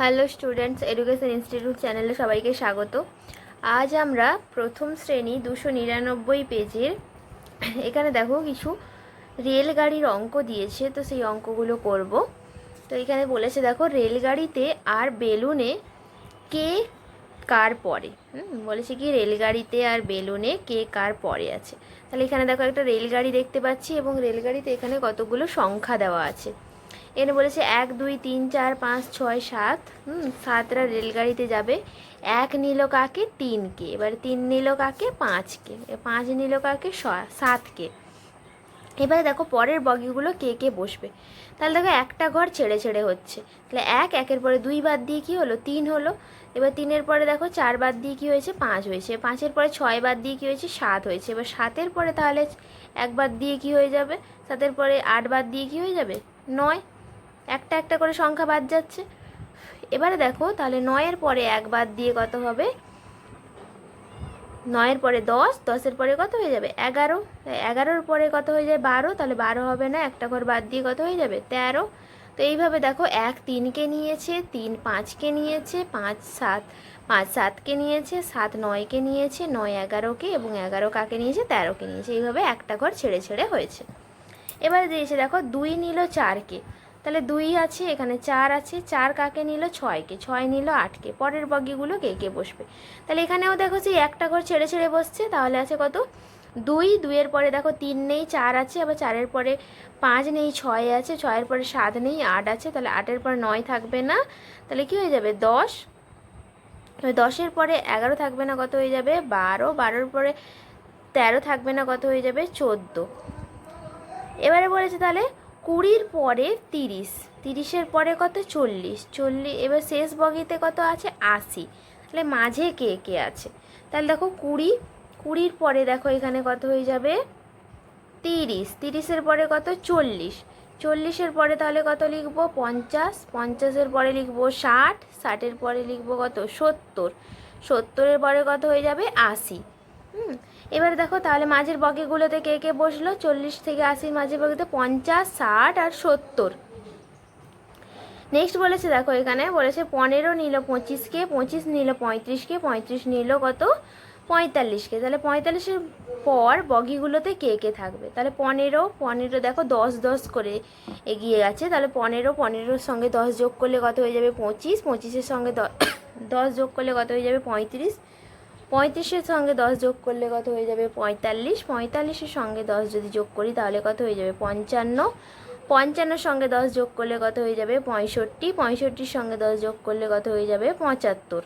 Hello students education institute চ্যানেলে সবাইকে স্বাগত। আজ আমরা প্রথম শ্রেণি দুশো নিরানব্বই পেজের, এখানে দেখো কিছু রেলগাড়ির অঙ্ক দিয়েছে, তো সেই অঙ্কগুলো করব। তো এখানে বলেছে দেখো, রেলগাড়িতে আর বেলুনে কে কার পরে বলেছে কি রেলগাড়িতে আর বেলুনে কে কার পরে আছে। তাহলে এখানে দেখো একটা রেলগাড়ি দেখতে পাচ্ছি এবং রেলগাড়িতে এখানে কতগুলো সংখ্যা দেওয়া আছে। এখানে বলেছে এক, দুই, তিন, চার, পাঁচ, ছয়, সাত। হুম, সাতটা রেলগাড়িতে যাবে। এক নিল কাকে? তিনকে। এবার তিন নিল কাকে? পাঁচকে। পাঁচ নিল কাকে? সাতকে। এবারে দেখো পরের বগিগুলো কে কে বসবে? তাহলে দেখো একটা ঘর ছেড়ে ছেড়ে হচ্ছে। তাহলে এক, একের পরে দুই বাদ দিয়ে কী হলো? তিন হলো। এবার তিনের পরে দেখো চার বাদ দিয়ে কী হয়েছে? পাঁচ হয়েছে। পাঁচের পরে ছয় বাদ দিয়ে কী হয়েছে? সাত হয়েছে। এবার সাতের পরে তাহলে এক বাদ দিয়ে কী হয়ে যাবে? সাতের পরে আট বাদ দিয়ে কী হয়ে যাবে? নয়। একটা একটা করে সংখ্যা বাদ যাচ্ছে। এবারে দেখো, তাহলে নয়ের পরে এক বাদ দিয়ে কত হবে? নয়ের পরে দশ, দশের পরে কত হয়ে যাবে? এগারো। এগারোর পরে কত হয়ে যায়? বারো। তাহলে বারো হবে না, একটা ঘর বাদ দিয়ে কত হয়ে যাবে? তেরো। তো এইভাবে দেখো, এক তিনকে নিয়েছে, তিন পাঁচকে নিয়েছে, পাঁচ সাত, পাঁচ সাতকে নিয়েছে, সাত নয়কে নিয়েছে, নয় এগারোকে এবং এগারো কাকে নিয়েছে? তেরোকে নিয়েছে। এইভাবে একটা ঘর ছেড়ে ছেড়ে হয়েছে। এবারে দিয়েছে দেখো, দুই নিল চারকে। তাহলে দুই আছে, এখানে চার আছে, চার কাকে নিল? ছয়কে। ছয় নিল আটকে। পরের বগিগুলো কে কে বসবে? তাহলে এখানেও দেখো সেই একটা ঘর ছেড়ে ছেড়ে বসছে, তাহলে আছে কত? দুই। দুইয়ের পরে দেখো তিন নেই, চার আছে, আবার চারের পরে পাঁচ নেই, ছয় আছে, ছয়ের পরে সাত নেই, আট আছে, তাহলে আটের পরে নয় থাকবে না। তাহলে কি হয়ে যাবে? দশ। দশের পরে এগারো থাকবে না, কত হয়ে যাবে? বারো। বারোর পরে তেরো থাকবে না, কত হয়ে যাবে? চোদ্দ। এবারে বলেছে তাহলে কুড়ির পরে তিরিশ। তিরিশের পরে কত? চল্লিশ। চল্লিশ, এবার শেষ বগিতে কত আছে? আশি। তাহলে মাঝে কে কে আছে? তাহলে দেখো কুড়ি, কুড়ির পরে দেখো এখানে কত হয়ে যাবে? তিরিশ। তিরিশের পরে কত? চল্লিশ। চল্লিশের পরে তাহলে কত লিখব? পঞ্চাশ। পঞ্চাশের পরে লিখব ষাট। ষাটের পরে লিখব কত? সত্তর। সত্তরের পরে কত হয়ে যাবে? আশি। হুম? এবারে দেখো, তাহলে মাঝের বগিগুলোতে কে কে বসল? চল্লিশ থেকে আশির মাঝের বগিতে পঞ্চাশ, ষাট আর সত্তর। নেক্সট বলেছে, দেখো এখানে বলেছে পনেরো নিল পঁচিশকে, পঁচিশ নিল পঁয়ত্রিশকে, পঁয়ত্রিশ নিল কত? পঁয়তাল্লিশকে। তাহলে পঁয়তাল্লিশের পর বগিগুলোতে কে কে থাকবে? তাহলে পনেরো পনেরো দেখো দশ দশ করে এগিয়ে গেছে। তাহলে পনেরো, পনেরোর সঙ্গে দশ যোগ করলে কত হয়ে যাবে? পঁচিশ, পঁচিশের সঙ্গে দশ যোগ করলে কত হয়ে যাবে? পঁয়ত্রিশ। পঁয়ত্রিশের সঙ্গে দশ যোগ করলে কত হয়ে যাবে? পঁয়তাল্লিশ। পঁয়তাল্লিশের সঙ্গে দশ যদি যোগ করি, তাহলে কত হয়ে যাবে? পঞ্চান্ন। পঞ্চান্নর সঙ্গে দশ যোগ করলে কত হয়ে যাবে? পঁয়ষট্টি। পঁয়ষট্টির সঙ্গে দশ যোগ করলে কত হয়ে যাবে? পঁচাত্তর।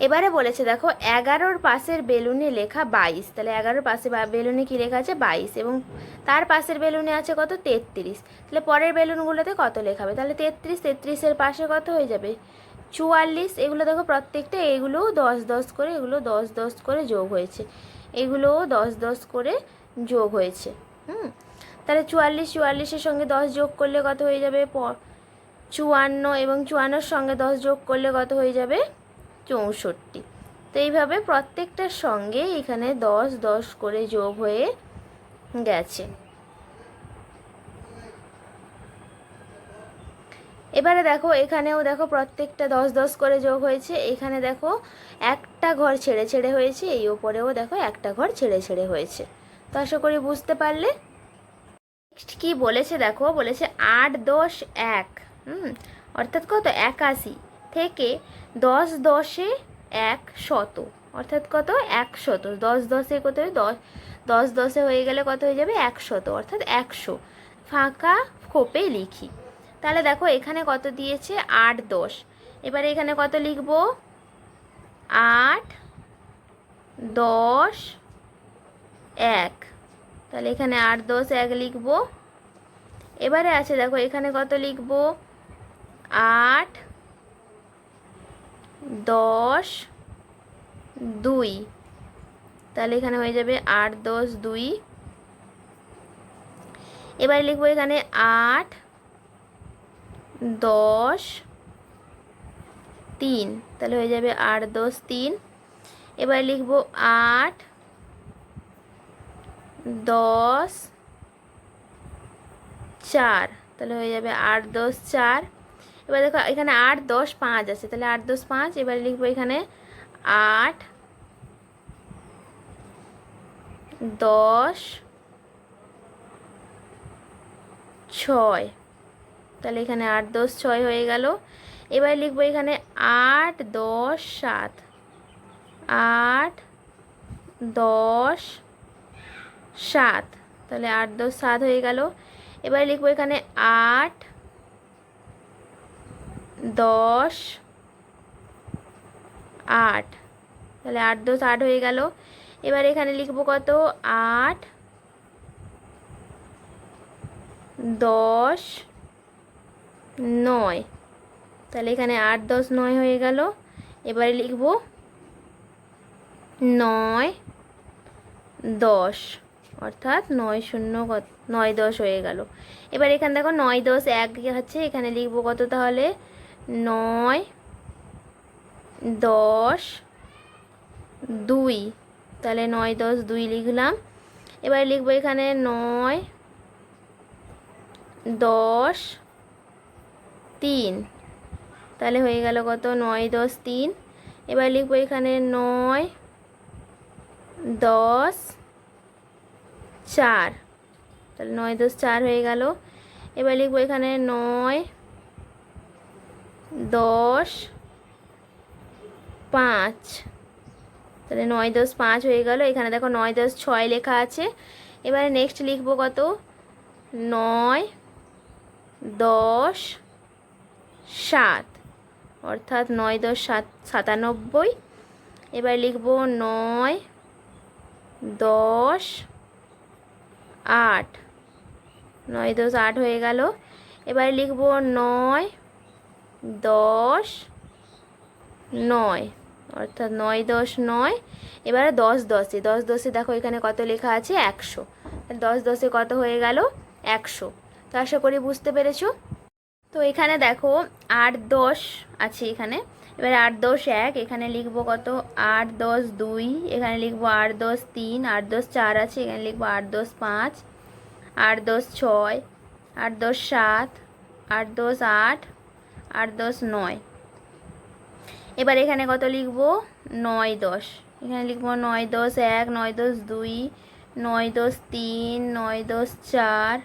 এবারে বলেছে, দেখো, এগারোর পাশের বেলুনে লেখা বাইশ। তাহলে এগারোর পাশে বেলুনে কি লেখা আছে? বাইশ। এবং তার পাশের বেলুনে আছে কত? তেত্রিশ। তাহলে পরের বেলুনগুলোতে কত লেখাবে তাহলে তেত্রিশ, তেত্রিশের পাশে কত হয়ে যাবে? চুয়াল্লিশ, এগুলো দেখো প্রত্যেকটা এগুলোও দশ দশ করে, এগুলো দশ দশ করে যোগ হয়েছে। এগুলোও দশ দশ করে যোগ হয়েছে, হুম? তাহলে চুয়াল্লিশ, চুয়াল্লিশের সঙ্গে দশ যোগ করলে কত হয়ে যাবে? প- চুয়ান্ন এবং চুয়ান্নর সঙ্গে দশ যোগ করলে কত হয়ে যাবে? চৌষট্টি। তো এইভাবে প্রত্যেকটার সঙ্গে এখানে দশ দশ করে যোগ হয়ে গেছে। এবারে দেখো, এখানেও দেখো প্রত্যেকটা দশ দশ করে যোগ হয়েছে। এখানে দেখো একটা ঘর ছেড়ে ছেড়ে হয়েছে, এই ওপরেও দেখো একটা ঘর ছেড়ে ছেড়ে হয়েছে। তো আশা করি বুঝতে পারলে? নেক্সট কি বলেছে দেখো, বলেছে আট দশ এক, হুম, অর্থাৎ কত? একাশি থেকে দশ দশে এক শত, অর্থাৎ কত? একশত দশ দশে কত হয়? দশ দশ দশে হয়ে গেলে কত হয়ে যাবে? একশত অর্থাৎ একশো। ফাঁকা খোপে লিখি। তাহলে দেখো এখানে কত দিয়েছে? আট, দশ। এবারে এখানে কত লিখব? আট, দশ, এক। তাহলে এখানে আট, দশ, এক লিখব। এবারে আছে দেখো এখানে কত লিখব? আট, দশ, দুই। তাহলে এখানে হয়ে যাবে আট, দশ, দুই। এবারে লিখব এখানে আট দশ, তিন, তাহলে হয়ে যাবে আট, দশ, তিন। এবারে লিখব আট, দশ, চার, তাহলে হয়ে যাবে আট, দশ, চার। এবার দেখো এখানে আট, দশ, পাঁচ আছে, তাহলে আট, দশ, পাঁচ। এবার লিখব এখানে আট, দশ, ছয়। তাহলে এখানে আট দশ ছয় হয়ে গেল। এবার লিখব এখানে আট দশ সাত। আট দশ সাত। তাহলে আট দশ সাত হয়ে গেল। এবার লিখব এখানে আট দশ আট। তাহলে আট দশ আট হয়ে গেল। এবার এখানে লিখব কত? আট দশ নয়। তাহলে এখানে আট দশ নয় হয়ে গেল। এবারে লিখব নয় দশ। অর্থাৎ নয় শূন্য নয় দশ হয়ে গেল। এবার এখানে দেখো নয় দশ এক আছে, এখানে লিখব কত তাহলে? নয় দশ দুই। তাহলে নয় দশ দুই লিখলাম। এবার লিখব এখানে নয় দশ তিন। তাহলে হয়ে গেল কত? নয় দশ তিন। এবার লিখব এখানে নয় দশ চার। তাহলে নয় দশ চার হয়ে গেল। এবার লিখব এখানে নয় দশ পাঁচ। তাহলে নয় দশ পাঁচ হয়ে গেল। এখানে দেখো নয় দশ ছয় লেখা আছে। এবারে নেক্সট লিখব কত? নয় দশ সাত, অর্থাৎ নয় দশ সাত, সাতানব্বই। এবার লিখব নয় দশ আট। নয় দশ আট হয়ে গেল। এবার লিখব নয় দশ নয়, অর্থাৎ নয় দশ নয়। এবারে দশ দশে দশ দশে দেখো এখানে কত লেখা আছে? একশো। দশ দশে কত হয়ে গেল? একশো। তো আশা করি বুঝতে পেরেছ? তো এখানে দেখো আট দশ আছে এখানে এবার আট দশ এক এখানে লিখব কত আট দশ দুই এখানে লিখব আট দশ তিন আট দশ চার আছে এখানে লিখব আট দশ পাঁচ আট দশ ছয় আট দশ সাত আট দশ আট আট দশ নয় এবার এখানে কত লিখব নয় দশ এখানে লিখব নয় দশ এক নয় দশ দুই নয় দশ তিন নয় দশ চার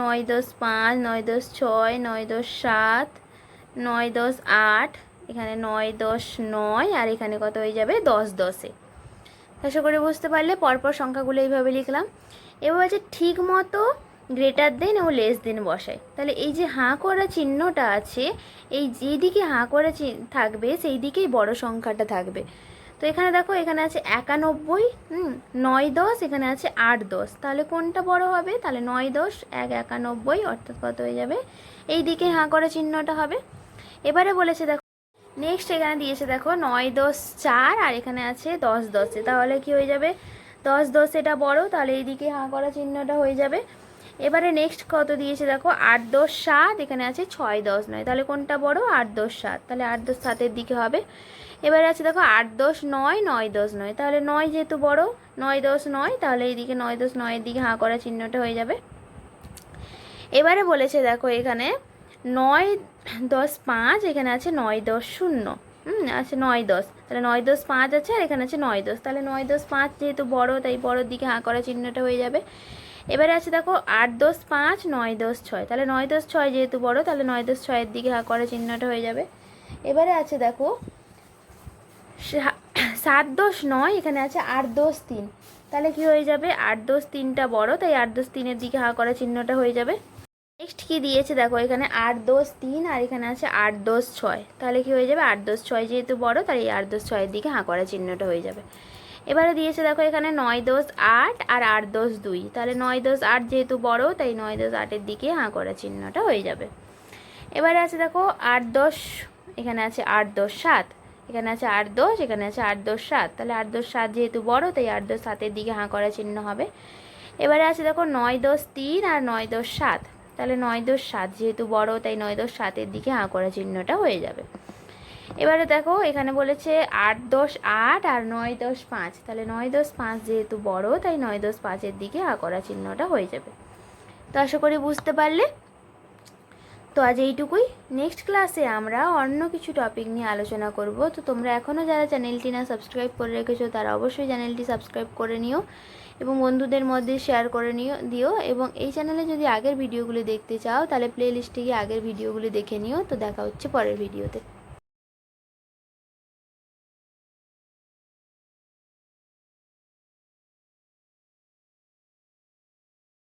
নয় দশ পাঁচ, নয় দশ ছয়, নয় দশ সাত, নয় দশ আট, এখানে নয় দশ নয় আর এখানে কত হয়ে যাবে? দশ দশে। আশা করে বুঝতে পারলে পরপর সংখ্যাগুলো এইভাবে লিখলাম। এবার আছে ঠিক মতো গ্রেটার দেন ও লেস দেন বসাই। তাহলে এই যে হাঁ করা চিহ্নটা আছে, এই যেদিকে হাঁ করা থাকবে সেই দিকেই বড় সংখ্যাটা থাকবে। তো এখানে দেখো, এখানে আছে একানব্বই, হুম, নয় দশ, এখানে আছে আট দশ। তাহলে কোনটা বড় হবে? তাহলে নয় দশ, এক একানব্বই, অর্থাৎ কত হয়ে যাবে? এই দিকে হাঁ করা চিহ্নটা হবে। এবারে বলেছে দেখো নেক্সট এখানে দিয়েছে দেখো, নয় দশ চার, আর এখানে আছে দশ দশে। তাহলে কি হয়ে যাবে? দশ দশ এটা বড়, তাহলে এই দিকে হাঁ করা চিহ্নটা হয়ে যাবে। এবারে নেক্সট কত দিয়েছে দেখো? আট দশ সাত, এখানে আছে ছয় দশ নয়। তাহলে কোনটা বড়? আট দশ সাত। তাহলে আট দশ সাতের দিকে হবে। এবারে আছে দেখো আট দশ নয় নয় দশ নয়। তাহলে নয় যেহেতু বড়, নয় দশ নয়, তাহলে এইদিকে নয় দশ নয়ের দিকে হাঁ করা চিহ্নটা হয়ে যাবে। এবারে বলেছে দেখো এখানে নয় দশ পাঁচ, এখানে আছে নয় দশ শূন্য। হুম, আছে নয় দশ। তাহলে নয় দশ পাঁচ আছে আর এখানে আছে নয় দশ। তাহলে নয় দশ পাঁচ যেহেতু বড়, তাই বড়োর দিকে হাঁ করা চিহ্নটা হয়ে যাবে। এবারে আছে দেখো আট দশ পাঁচ, নয় দশ ছয়। তাহলে নয় দশ ছয় যেহেতু বড়, তাহলে নয় দশ ছয়ের দিকে হাঁ করা চিহ্নটা হয়ে যাবে। এবারে আছে দেখো সাত দশ নয়, এখানে আছে আট দশ তিন। তাহলে কি হয়ে যাবে? আট দশ তিনটা বড়, তাই আট দশ তিনের দিকে হাঁ করা চিহ্নটা হয়ে যাবে। নেক্সট কি দিয়েছে দেখো, এখানে আট দশ তিন আর এখানে আছে আট দশ ছয়। তাহলে কি হয়ে যাবে? আট দশ ছয় যেহেতু বড়, তাই আট দশ ছয়ের দিকে হাঁ করা চিহ্নটা হয়ে যাবে। এবারে দিয়েছে দেখো এখানে নয় দশ আট আর আট দশ দুই। তাহলে নয় দশ আট যেহেতু বড়, তাই নয় দশ আটের দিকে হাঁ করা চিহ্নটা হয়ে যাবে। এবারে আছে দেখো আট দশ, এখানে আছে আট দশ সাত। এখানে আছে আট দশ, এখানে আছে আট দশ সাত। তাহলে আট দশ সাত যেহেতু বড়, তাই আট দশ সাতের দিকে হাঁ করা চিহ্ন হবে। এবারে আছে দেখো নয় দশ তিন আর নয় দশ সাত। তাহলে নয় দশ সাত যেহেতু বড়, তাই নয় দশ সাতের দিকে হাঁ করা চিহ্নটা হয়ে যাবে। এবারে দেখো, এখানে বলেছে আট দশ আট আর নয় দশ পাঁচ। তাহলে নয় দশ পাঁচ যেহেতু বড়, তাই নয় দশ পাঁচের দিকে হাঁ করা চিহ্নটা হয়ে যাবে। তো আশা করি বুঝতে পারলে। তো আজ এইটুকুই। নেক্সট ক্লাসে আমরা অন্য কিছু টপিক নিয়ে আলোচনা করব। তো তোমরা এখনও যারা চ্যানেলটি না সাবস্ক্রাইব করে রেখেছো, তারা অবশ্যই চ্যানেলটি সাবস্ক্রাইব করে নিও এবং বন্ধুদের মধ্যে শেয়ার করে নিও, দিও এবং এই চ্যানেলে যদি আগের ভিডিওগুলি দেখতে চাও, তাহলে প্লে লিস্টে গিয়ে আগের ভিডিওগুলি দেখে নিও। তো দেখা হচ্ছে পরের ভিডিওতে।